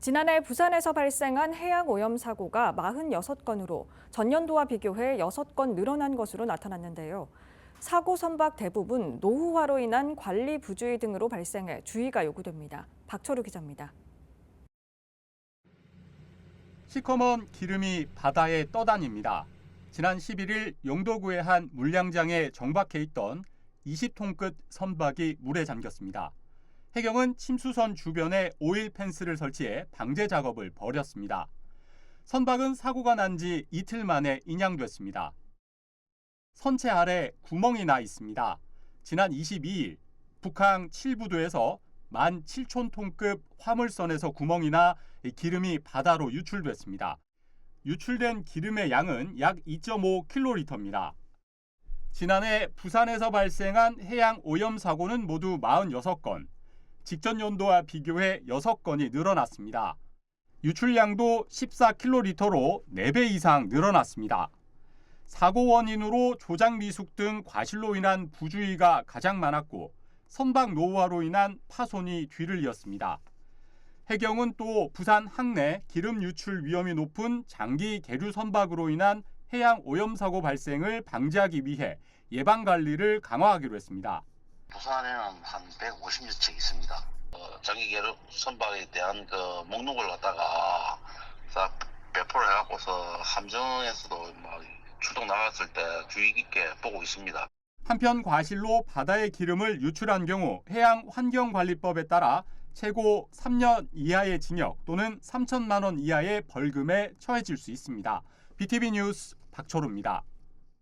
지난해 부산에서 발생한 해양 오염 사고가 46건으로 전년도와 비교해 6건 늘어난 것으로 나타났는데요. 사고 선박 대부분 노후화로 인한 관리 부주의 등으로 발생해 주의가 요구됩니다. 박철우 기자입니다. 시커먼 기름이 바다에 떠다닙니다. 지난 11일 영도구의 한 물량장에 정박해 있던 20톤 끝 선박이 물에 잠겼습니다. 해경은 침수선 주변에 오일 펜스를 설치해 방제 작업을 벌였습니다. 선박은 사고가 난 지 이틀 만에 인양됐습니다. 선체 아래 구멍이 나 있습니다. 지난 22일 북항 칠부도에서 17,000톤급 화물선에서 구멍이 나 기름이 바다로 유출됐습니다. 유출된 기름의 양은 약 2.5kl입니다. 지난해 부산에서 발생한 해양 오염 사고는 모두 46건, 직전 연도와 비교해 6건이 늘어났습니다. 유출량도 14kl로 4배 이상 늘어났습니다. 사고 원인으로 조작 미숙 등 과실로 인한 부주의가 가장 많았고 선박 노후화로 인한 파손이 뒤를 이었습니다. 해경은 또 부산 항내 기름 유출 위험이 높은 장기 계류 선박으로 인한 해양 오염 사고 발생을 방지하기 위해 예방 관리를 강화하기로 했습니다. 부산에는 한 150여 척 있습니다. 어, 장기 계류 선박에 대한 그 목록을 갖다가 싹 배포를 해갖고서 함정에서도 막 출동 나갔을 때 주의 깊게 보고 있습니다. 한편 과실로 바다의 기름을 유출한 경우 해양 환경관리법에 따라 최고 3년 이하의 징역 또는 3천만 원 이하의 벌금에 처해질 수 있습니다. BTV 뉴스 박철우입니다.